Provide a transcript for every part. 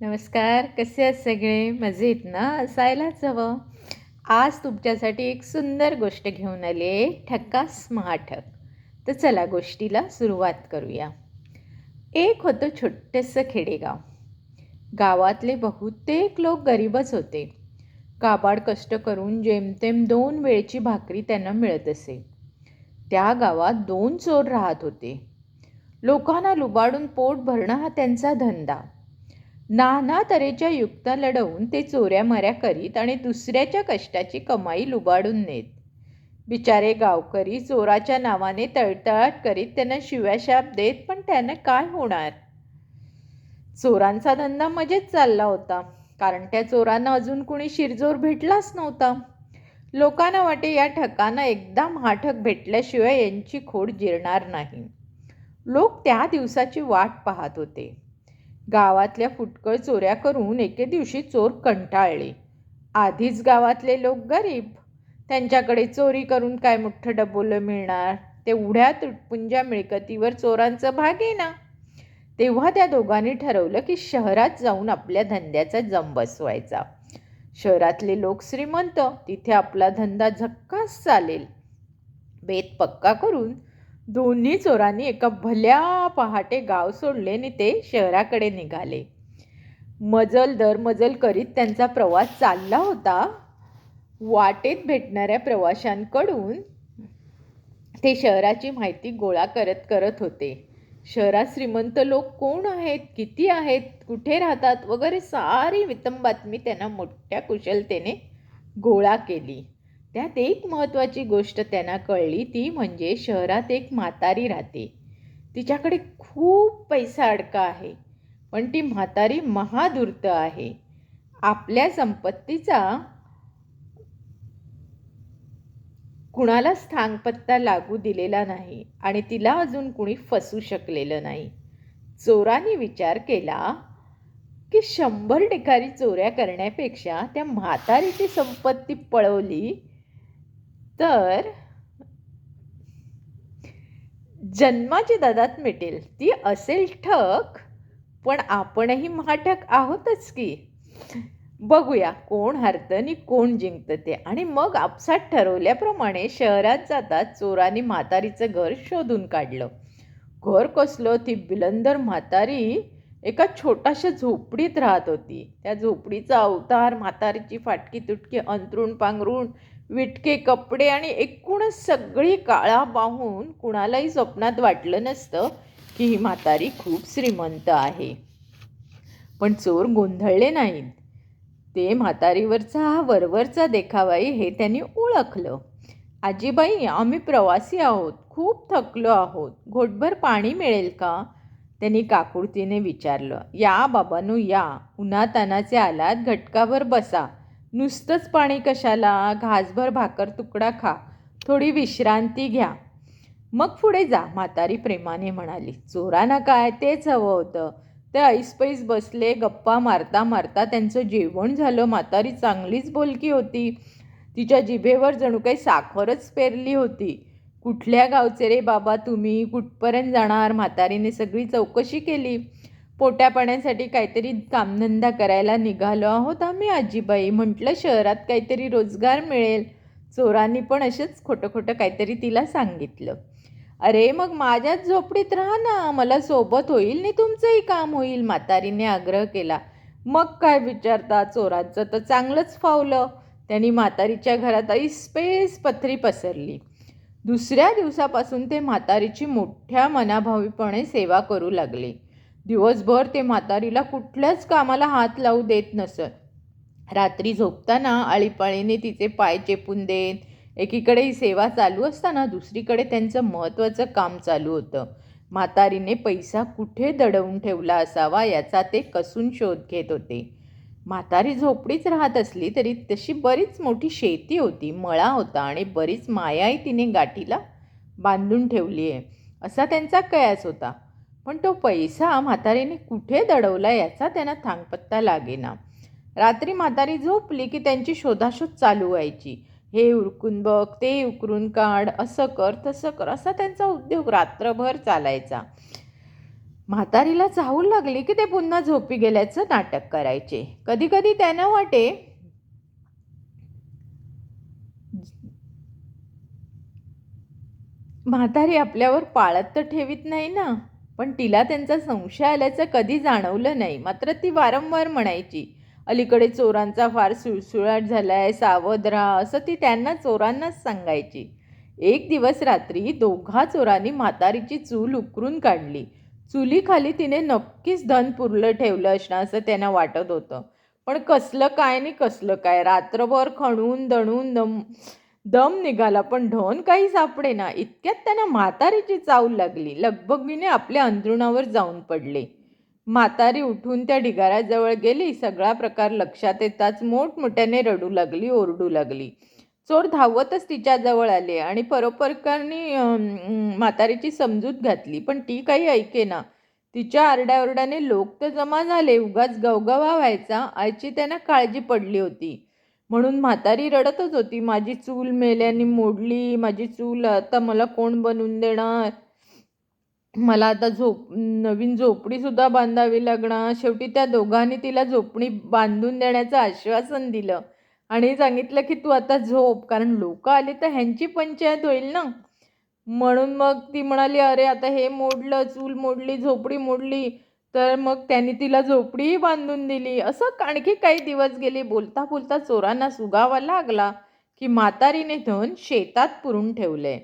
नमस्कार कसे आहेत सगळे? मजेत ना? असायलाच हवं. आज तुमच्यासाठी एक सुंदर गोष्ट घेऊन आली ठक्कास महाठक तर चला गोष्टीला सुरुवात करूया. एक होतं छोटंसं खेडेगाव. गावातले बहुतेक लोक गरीबच होते. काबाड कष्ट करून जेमतेम दोन वेळची भाकरी त्यांना मिळत असे. त्या गावात दोन चोर राहत होते. लोकांना लुबाडून पोट भरणं हा त्यांचा धंदा. नाना तऱ्हेच्या युक्त्या लढवून ते चोऱ्यामऱ्या करीत आणि दुसऱ्याच्या कष्टाची कमाई लुबाडून नेत. बिचारे गावकरी चोराच्या नावाने तळतळाट करीत त्यांना शिव्याशाप देत पण त्यानं काय होणार? चोरांचा धंदा मजेत चालला होता कारण त्या चोरांना अजून कुणी शिरजोर भेटलाच नव्हता. लोकांना वाटे या ठकांना एकदा महाठक भेटल्याशिवाय यांची खोड जिरणार नाही. लोक त्या दिवसाची वाट पाहत होते. गावातल्या फुटकळ चोऱ्या करून एके दिवशी चोर कंटाळले. आधीच गावातले लोक गरीब. त्यांच्याकडे चोरी करून काय मोठं डबोलं मिळणार? तेवढ्या तुटपुंज्या मिळकतीवर चोरांचं भाग आहे ना. तेव्हा त्या दोघांनी ठरवलं की शहरात जाऊन आपल्या धंद्याचा जम बसवायचा. शहरातले लोक श्रीमंत. तिथे आपला धंदा झक्कास चालेल. बेत पक्का करून दोन्ही चोरांनी एका भल्या पहाटे गाव सोडले आणि ते शहराकडे निघाले. मजल दर मजल करीत त्यांचा प्रवास चालला होता. वाटेत भेटणाऱ्या प्रवाशांकडून ते शहराची माहिती गोळा करत करत होते. शहरात श्रीमंत लोक कोण आहेत? किती आहेत? कुठे राहतात? वगैरे सारी वितम बातमी त्यांना मोठ्या कुशलतेने गोळा केली. त्यात एक महत्त्वाची गोष्ट त्यांना कळली ती म्हणजे शहरात एक म्हातारी राहते. तिच्याकडे खूप पैसा अडका आहे पण ती म्हातारी महाधूर्त आहे. आपल्या संपत्तीचा कुणाला स्थानपत्ता लागू दिलेला नाही आणि तिला अजून कुणी फसू शकलेलं नाही. चोरांनी विचार केला की शंभर ठिकाणी चोऱ्या करण्यापेक्षा त्या म्हातारीची संपत्ती पळवली तर जन्माची ददात मिटेल. ती असेल ठक पण आपणही महाठक आहोतच की. बघूया कोण हरतं आणि कोण जिंकतं ते. आणि मग आपसात ठरवल्याप्रमाणे शहरात जातात चोरांनी म्हातारीचं घर शोधून काढलं. घर कसलं? ती बिलंदर म्हातारी एका छोट्याशा झोपडीत राहत होती. त्या झोपडीचा अवतार म्हातारीची फाटकी तुटकी अंतरुण पांघरून विटके कपडे आणि एकूणच सगळी काळा पाहून कुणालाही स्वप्नात वाटलं नसतं की ही म्हातारी खूप श्रीमंत आहे. पण चोर गोंधळले नाहीत. ते म्हातारीवरचा हा वरवरचा देखावाई हे त्यांनी ओळखलं. आजीबाई आम्ही प्रवासी आहोत खूप थकलो आहोत. घोटभर पाणी मिळेल का? त्यांनी काकुळतीने विचारलं. या बाबानू या. उन्हातानाचे आलात घटकावर बसा. नुसतंच पाणी कशाला? घासभर भाकर तुकडा खा. थोडी विश्रांती घ्या. मग पुढे जा म्हातारी प्रेमाने म्हणाली. चोरांना काय तेच हवं होतं. ते ऐसपैस बसले गप्पा मारता मारता त्यांचं जेवण झालं. म्हातारी चांगलीच बोलकी होती. तिच्या जिभेवर जणू काही साखरच पेरली होती. कुठल्या गावचे रे बाबा तुम्ही? कुठपर्यंत जाणार? म्हातारीने सगळी चौकशी केली. पोट्या पाण्यासाठी काहीतरी कामधंदा करायला निघालो आहोत आम्ही आजीबाई. म्हटलं शहरात काहीतरी रोजगार मिळेल. चोरांनी पण असेच खोटं खोटं काहीतरी तिला सांगितलं. अरे मग माझ्याच झोपडीत राहा ना. मला सोबत होईल नाही तुमचंही काम होईल म्हातारीने आग्रह केला. मग काय विचारता? चोरांचं तर चांगलंच फावलं. त्यांनी म्हातारीच्या घरात ऐसपेस पथरी पसरली. दुसऱ्या दिवसापासून ते म्हातारीची मोठ्या मनाभावीपणे सेवा करू लागले. दिवसभर ते म्हातारीला कुठल्याच कामाला हात लावू देत नसत. रात्री झोपताना आळीपाळीने तिचे पाय चेपून देत एकीकडे ही सेवा चालू असताना दुसरीकडे त्यांचं महत्त्वाचं काम चालू होतं. म्हातारीने पैसा कुठे दडवून ठेवला असावा याचा ते कसून शोध घेत होते. म्हातारी झोपडीच राहत असली तरी तशी बरीच मोठी शेती होती मळा होता आणि बरीच मायाही तिने गाठीला बांधून ठेवली आहे असा त्यांचा कयास होता. पण तो पैसा म्हातारीने कुठे दडवला याचा त्यांना थांगपत्ता लागेना. रात्री म्हातारी झोपली की त्यांची शोधाशोध चालू व्हायची. हे उरकून बघ ते उकरून काढ असं कर तसं कर असा त्यांचा उद्योग रात्रभर चालायचा. म्हातारीला चाहू लागली की ते पुन्हा झोपी गेल्याचं नाटक करायचे. कधी कधी त्यानं वाटे म्हातारी आपल्यावर पाळत तर ठेवीत नाही ना. पण तिला त्यांचा संशय आल्याचं कधी जाणवलं नाही. मात्र ती वारंवार म्हणायची अलीकडे चोरांचा फार सुळसुळाट झालाय सावध राहा असं ती त्यांना चोरांनाच सांगायची. एक दिवस रात्री दोघा चोरांनी म्हातारीची चूल उकरून काढली. चुलीखाली तिने नक्कीच धन पुरलं ठेवलं असणं असं त्यांना वाटत होतं. पण कसलं काय नाही कसलं काय रात्रभर खणून दणून दम दम निघाला पण ढोन काही सापडे ना. इतक्यात त्यांना म्हातारीची चावल लागली. लगबगीने आपल्या अंथरुणावर जाऊन पडले. म्हातारी उठून त्या ढिगाऱ्याजवळ गेली. सगळा प्रकार लक्षात येताच मोठमोठ्याने रडू लागली ओरडू लागली. चोर धावतच तिच्याजवळ आले आणि परोपरकांनी म्हातारीची समजूत घातली. पण ती काही ऐकेना. तिच्या आरड्याओरड्याने लोक तर जमा झाले. उगाच गवगवा व्हायचा. आईची त्यांना काळजी पडली होती. म्हणून म्हातारी रडतच होती. माझी चूल मेल्याने मोडली. माझी चूल आता मला कोण बनवून देणार? मला आता झोप नवीन झोपडीसुद्धा बांधावी लागणार. शेवटी त्या दोघांनी तिला झोपडी बांधून देण्याचं आश्वासन दिलं आणि सांगितलं की तू आता झोप कारण लोक आले तर ह्यांची पंचायत होईल ना? म्हणून मग ती म्हणाली अरे आता हे मोडलं चूल मोडली झोपडी मोडली. तर मग त्यांनी तिला झोपडीही बांधून दिली. असं आणखी काही दिवस गेले बोलता बोलता चोरांना सुगावा लागला की म्हातारीने धन शेतात पुरून ठेवले.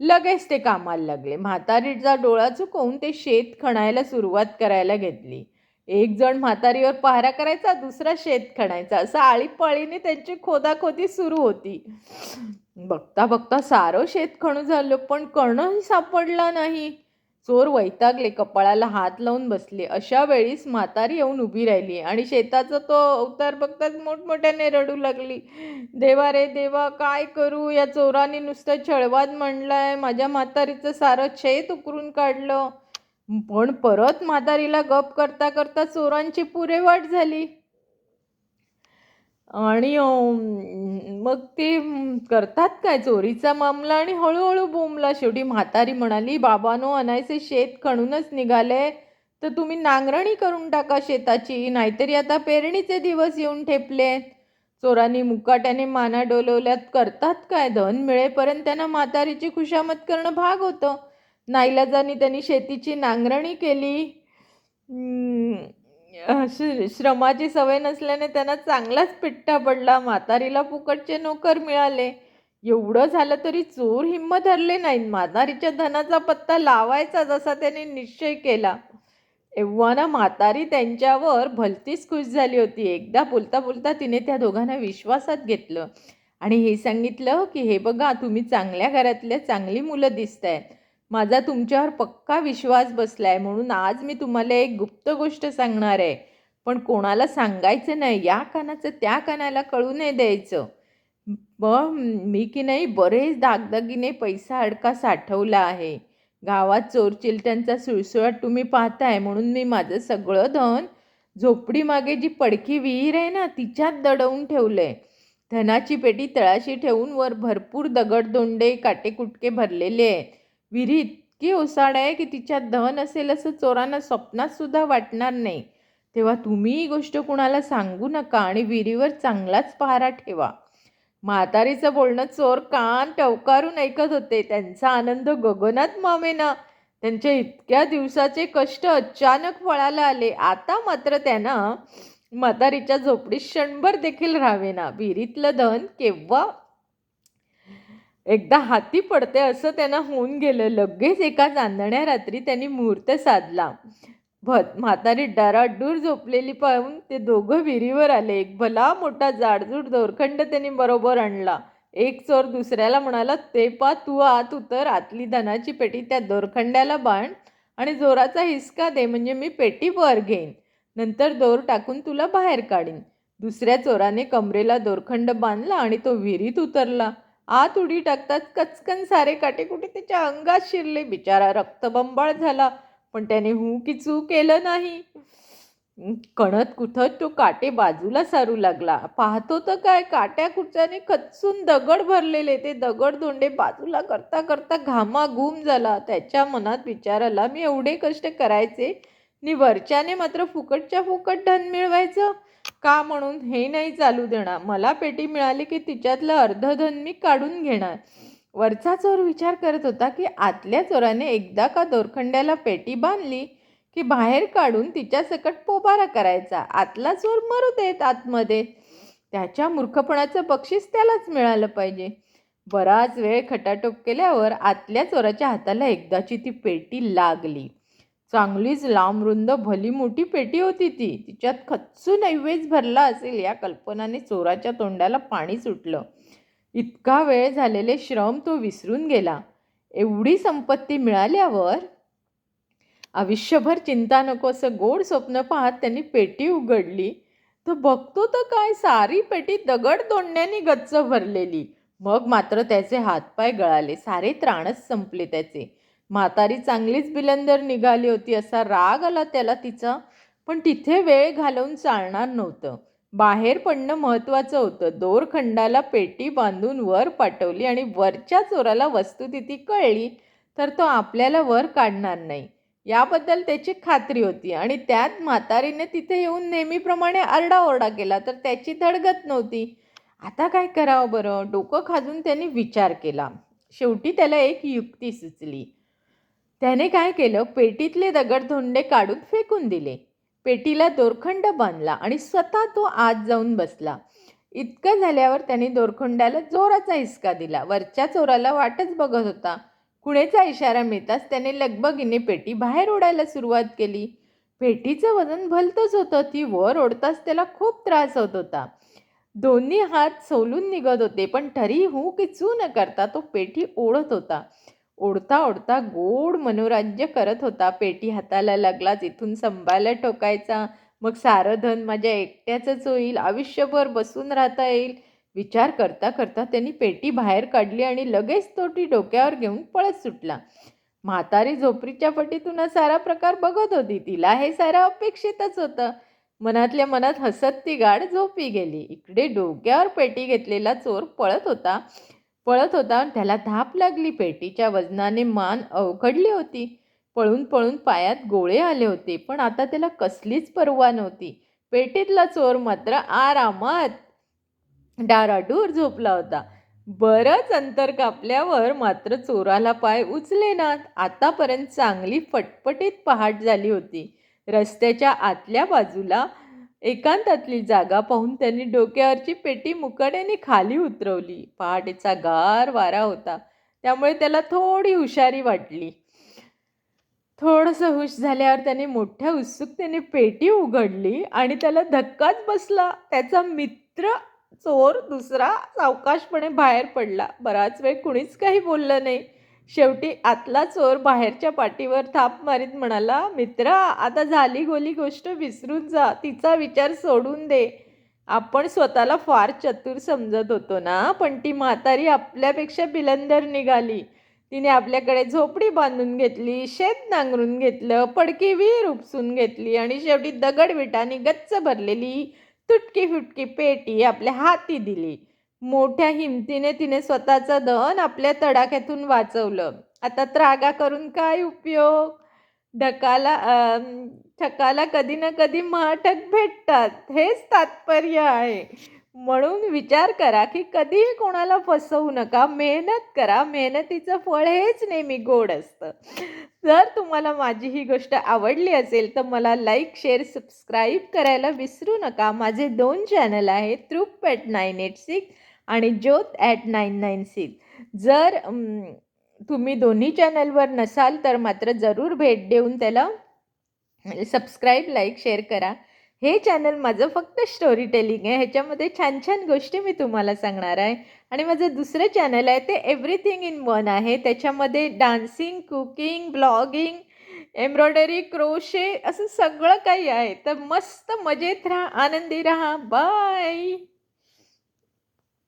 लगेच ते कामाला लागले. म्हातारीचा डोळा चुकवून ते शेत खणायला सुरुवात करायला घेतली. एक जण म्हातारीवर पहारा करायचा दुसरा शेत खणायचा. असं आळीपाळीने त्यांची खोदाखोदी सुरू होती. बघता बघता सारं शेत खणू झालं पण कणही सापडला नाही. चोर वैतागले कपाळाला हात लावून बसले. अशा वेळीस म्हातारी येऊन उभी राहिली आणि शेताचा तो अवतार बघताच मोठमोठ्याने रडू लागली. देवा रे देवा काय करू? या चोराने नुसतं छळवाद म्हणलाय. माझ्या म्हातारीचं सारं छेत उकरून काढलं. पण परत म्हातारीला गप करता करता चोरांची पुरेवाट झाली. आणि मग ते करतात काय? चोरीचा मामला आणि हळूहळू बोंबला. शेवटी म्हातारी म्हणाली बाबानो अनायसे शेत खणूनच निघाले. तर तुम्ही नांगरणी करून टाका शेताची नाहीतरी आता पेरणीचे दिवस येऊन ठेपले. चोरांनी मुकाट्याने माना डोलवल्यात. करतात काय? धन मिळेपर्यंत त्यांना म्हातारीची खुशामत करणं भाग होतं. नाईलाजानी त्यांनी शेतीची नांगरणी केली. श्र- श्रमाची सवय नसल्याने त्यांना चांगलाच पिट्टा पडला. म्हातारीला फुकटचे नोकर मिळाले. एवढं झालं तरी चोर हिंमत धरले नाहीत. म्हातारीच्या धनाचा पत्ता लावायचा जसा त्याने निश्चय केला. एव्हाना म्हातारी त्यांच्यावर भलतीच खुश झाली होती. एकदा बोलता बोलता तिने त्या दोघांना विश्वासात घेतलं. आणि हे सांगितलं की हे बघा तुम्ही चांगल्या घरातल्या चांगली मुलं दिसतायत माझा तुमच्यावर पक्का विश्वास बसला आहे म्हणून आज मी तुम्हाला एक गुप्त गोष्ट सांगणार आहे. पण कोणाला सांगायचं नाही या कानाचं त्या कानाला कळू नाही द्यायचं. ब मी की नाही बरेच दागदागिने पैसा अडका साठवला आहे. गावात चोरचिलट्यांचा सुळसुळाट तुम्ही पाहताय म्हणून मी माझं सगळं धन झोपडीमागे जी पडकी विहीर आहे ना तिच्यात दडवून ठेवलं आहे धनाची पेटी तळाशी ठेवून वर भरपूर दगडदोंडे काटेकुटके भरलेले आहेत विहिरी इतकी ओसाड आहे की तिच्यात धन असेल असं चोरांना स्वप्नात सुद्धा वाटणार नाही. तेव्हा तुम्ही ही गोष्ट कुणाला सांगू नका आणि विहिरीवर चांगलाच पहारा ठेवा. म्हातारीचं बोलणं चोर कान टवकारून ऐकत होते. त्यांचा आनंद गगनात मामेना. त्यांच्या इतक्या दिवसाचे कष्ट अचानक फळाला आले. आता मात्र त्यांना म्हातारीच्या झोपडीत क्षणभर देखील राहावेना विहिरीतलं धन केव्हा एकदा हाती पडते असं त्यांना होऊन गेलं. लगेच एका चांदण्या रात्री त्यांनी मुहूर्त साधला. भत म्हातारी डराडूर झोपलेली पाहून ते दोघं विहिरीवर आले. एक भला मोठा जाडजूड दोरखंड त्यांनी बरोबर आणला. एक चोर दुसऱ्याला म्हणाला ते पा तू आत उतर. आतली धनाची पेटी त्या दोरखंड्याला बांध आणि जोराचा हिसका दे म्हणजे मी पेटी वर घेईन. नंतर दोर टाकून तुला बाहेर काढीन. दुसऱ्या चोराने कमरेला दोरखंड बांधला आणि तो विहिरीत उतरला. आत उडी टाकताच कचकन सारे काटेकुटे त्याच्या अंगात शिरले. बिचारा रक्तबंबाळ झाला पण त्याने हू की चू केलं नाही. कणत कुठत तो काटे बाजूला सारू लागला. पाहतो तर काय काट्या कुट्याने खचून दगड भरलेले. ते दगड दोंडे बाजूला करता करता घामाघूम झाला. त्याच्या मनात विचार मी एवढे कष्ट करायचे नि वरच्याने मात्र फुकटच्या फुकट धन मिळवायचं का म्हणून हे नाही चालू देणार? मला पेटी मिळाली की तिच्यातलं अर्धधन मी काढून घेणार. वरचा चोर विचार करत होता की आतल्या चोराने एकदा का दोरखंड्याला पेटी बांधली की बाहेर काढून तिच्या सकट पोबारा करायचा? आतला चोर मरू देत आतमध्ये. त्याच्या मूर्खपणाचं बक्षीस त्यालाच मिळालं पाहिजे. बराच वेळ खटाटोप केल्यावर आतल्या चोराच्या हाताला एकदाची ती पेटी लागली. चांगलीच लांब रुंद भली मोठी पेटी होती ती. तिच्यात खच्चू नैवेद्य भरला असेल या कल्पनाने चोराच्या तोंडाला पाणी सुटलं. इतका वेळ झालेले श्रम तो विसरून गेला. एवढी संपत्ती मिळाल्यावर? आयुष्यभर चिंता नको असं गोड स्वप्न पाहत त्यांनी पेटी उघडली. तर बघतो तर काय सारी पेटी दगड दोंडण्याने गच्च भरलेली. मग मात्र त्याचे हातपाय गळाले. सारे त्राणच संपले त्याचे. म्हातारी चांगलीच बिलंदर निघाली होती असा राग आला त्याला तिचा पण तिथे वेळ घालवून चालणार नव्हतं. बाहेर पडणं महत्त्वाचं होतं. दोरखंडाला पेटी बांधून वर पाठवली आणि वरच्या चोराला वस्तुस्थिती कळली तर तो आपल्याला वर काढणार नाही. याबद्दल त्याची खात्री होती आणि त्यात म्हातारीने तिथे येऊन नेहमीप्रमाणे आरडाओरडा केला तर त्याची धडगत नव्हती. आता काय करावं बरं? डोकं खाजून त्यांनी विचार केला. शेवटी त्याला एक युक्ती सुचली. त्याने काय केलं? पेटीतले दगडधोंडे काढून फेकून दिले. पेटीला दोरखंड बांधला आणि स्वतः तो आत जाऊन बसला. इतकं झाल्यावर त्याने दोरखंडाला जोराचा हिसका दिला. वरच्या चोराला वाटच बघत होता. कुणेचा इशारा मिळताच त्याने लगबगीने पेटी बाहेर ओढायला सुरुवात केली. पेटीचं वजन भलतंच होतं. ती वर ओढताच त्याला खूप त्रास होत होता. दोन्ही हात सोलून निघत होते पण तरी हू की चू न करता तो पेटी ओढत होता. ओढता ओढता गोड मनोराज्य करत होता. पेटी हाताला लागला इथून संभायला ठोकायचा मग सारं धन माझ्या एकट्याचंच होईल. आयुष्यभर बसून राहता येईल. विचार करता करता त्यांनी पेटी बाहेर काढली आणि लगेच तो ती डोक्यावर घेऊन पळत सुटला. म्हातारी झोपडीच्या पटीतून हा सारा प्रकार बघत होती. तिला हे सारं अपेक्षितच होतं. मनातल्या मनात हसत ती गाड झोपी गेली. इकडे डोक्यावर पेटी घेतलेला चोर पळत होता. पळत होता त्याला धाप लागली पेटीच्या वजनाने मान अवघडली होती. पळून पळून पायात गोळे आले होते पण आता त्याला कसलीच पर्वा नव्हती. पेटीतला चोर मात्र आरामात डाराडूर झोपला होता. बरंच अंतर कापल्यावर मात्र चोराला पाय उचले ना आतापर्यंत चांगली फटफटीत पहाट झाली होती. रस्त्याच्या आतल्या बाजूला एकांतातली जागा पाहून त्यांनी डोक्यावरची पेटी मुकाट्याने खाली उतरवली. पहाटेचा गार वारा होता. त्यामुळे त्याला थोडी हुशारी वाटली. थोडंसं हुश झाल्यावर त्याने मोठ्या उत्सुकतेने पेटी उघडली आणि त्याला धक्काच बसला. त्याचा मित्र चोर दुसरा सावकाशपणे बाहेर पडला. बराच वेळ कुणीच काही बोललं नाही. शेवटी आतला चोर बाहेरच्या पाठीवर थाप मारीत म्हणाला मित्रा आता झाली गोली गोष्ट विसरून जा तिचा विचार सोडून दे. आपण स्वतःला फार चतुर समजत होतो ना पण ती म्हातारी आपल्यापेक्षा बिलंदर निघाली. तिने आपल्याकडे झोपडी बांधून घेतली शेत नांगरून घेतलं पडकी विहीर उपसून घेतली आणि शेवटी दगड विटाने गच्च भरलेली तुटकी फुटकी पेटी आपल्या हाती दिली. मोठ्या हिमतीने तिने स्वतःचं धन आपल्या तडाख्यातून वाचवलं. आता त्रागा करून काय उपयोग? ढकाला ठकाला कधी ना कधी महाटक भेटतात. हेच तात्पर्य आहे. म्हणून विचार करा की कधीही कोणाला फसवू नका. मेहनत करा. मेहनतीचं फळ हेच नेहमी गोड असतं. जर तुम्हाला माझी ही गोष्ट आवडली असेल तर मला लाईक शेअर सबस्क्राईब करायला विसरू नका. माझे दोन चॅनल आहेत त्रुप पेट नाईन एट सिक्स आणि Jyot at nine nine six जर तुम्ही दोन्ही चॅनलवर नसाल तर मात्र जरूर भेट देऊन त्याला सबस्क्राईब लाईक शेअर करा. हे चॅनल माझं फक्त स्टोरी टेलिंग आहे. ह्याच्यामध्ये छान छान गोष्टी मी तुम्हाला सांगणार आहे. आणि माझं दुसरं चॅनल आहे ते एव्हरीथिंग इन वन आहे. त्याच्यामध्ये dancing cooking blogging embroidery crochet असं सगळं काही आहे. तर मस्त मजेत राहा आनंदी राहा. बाय